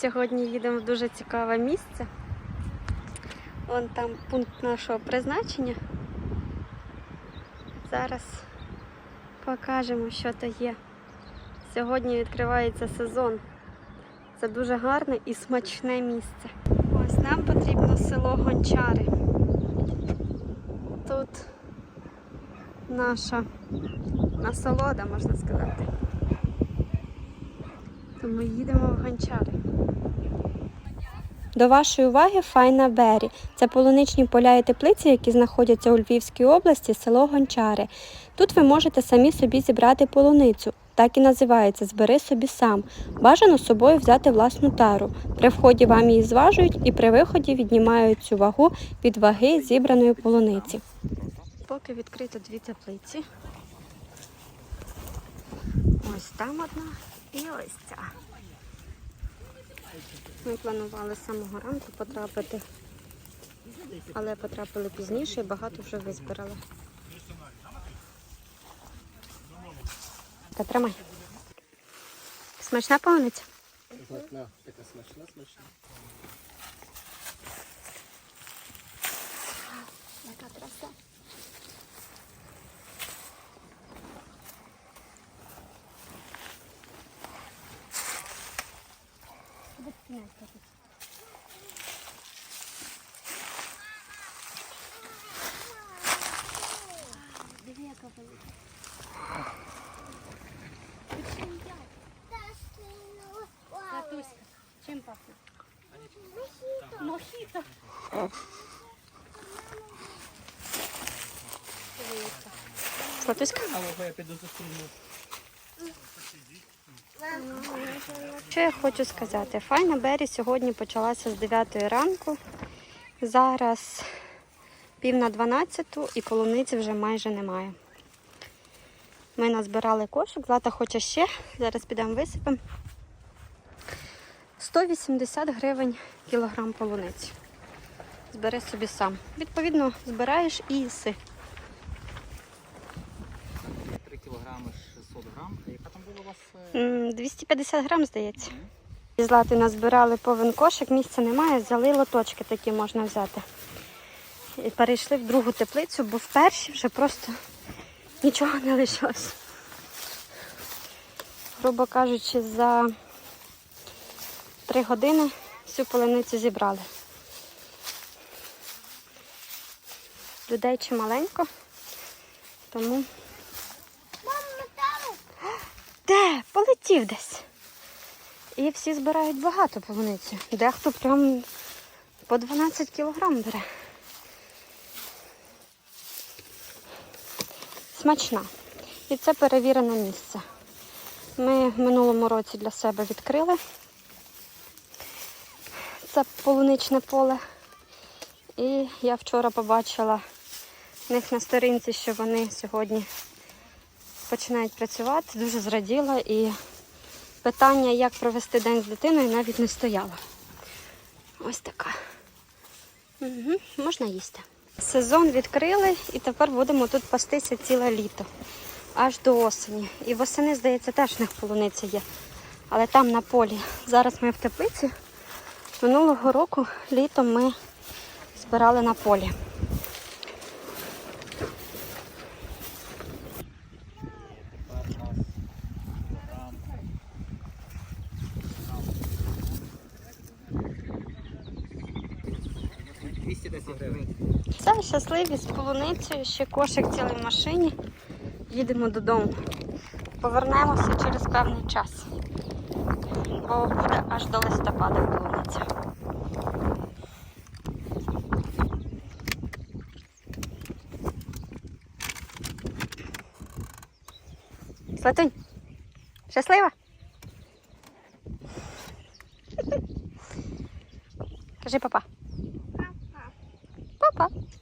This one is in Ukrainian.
Сьогодні їдемо в дуже цікаве місце. Вон там пункт нашого призначення. Зараз покажемо, що то є. Сьогодні відкривається сезон. Це дуже гарне і смачне місце. Ось нам потрібно село Гончари. Тут наша насолода, можна сказати. Тому їдемо в Гончари. До вашої уваги Файна Бері. Це полуничні поля і теплиці, які знаходяться у Львівській області, село Гончари. Тут ви можете самі собі зібрати полуницю. Так і називається Збери собі сам. Бажано з собою взяти власну тару. При вході вам її зважують і при виході віднімають цю вагу від ваги зібраної полуниці. Поки відкрито дві теплиці. Ось там одна і ось ця. Ми планували з самого ранку потрапити, але потрапили пізніше і багато вже визбирали. Та тримай. Смачна полуниця? Смачна, така смачна, смачна. Яка краса. Катуська, чим пахне? Мохіто. Златуська? А я піду зустріну. Що я хочу сказати? Файна Бері сьогодні почалася з 9 ранку. Зараз пів на 12 і полуниці вже майже немає. Ми назбирали кошик, Злата хоче ще. Зараз підемо висипемо. 180 гривень кілограм полуниці. Збери собі сам. Відповідно, збираєш і їси. 250 грам, здається. І злати назбирали повен кошик, місця немає, взяли лоточки такі можна взяти. І перейшли в другу теплицю, бо в першій вже просто нічого не лишилось. Грубо кажучи, за три години всю полуницю зібрали. Людей чималенько, тому де? Полетів десь. І всі збирають багато полуниці. Дехто прям по 12 кілограм бере. Смачна. І це перевірене місце. Ми в минулому році для себе відкрили це полуничне поле. І я вчора побачила в них на сторінці, що вони сьогодні починають працювати, дуже зраділа і питання, як провести день з дитиною, навіть не стояло. Ось така. Угу, можна їсти. Сезон відкрили і тепер будемо тут пастися ціле літо, аж до осені. І восени, здається, теж в них полуниця є. Але там на полі. Зараз ми в теплиці. Минулого року літом ми збирали на полі. Тепер у нас кілограм. Грам. 210 Все, щасливі з полуницею, ще кошик цілий в машині. Їдемо додому. Повернемося через певний час. Бо буде аж до листопада полуниця. Златунь, щаслива? Кажи папа. Пока-пока.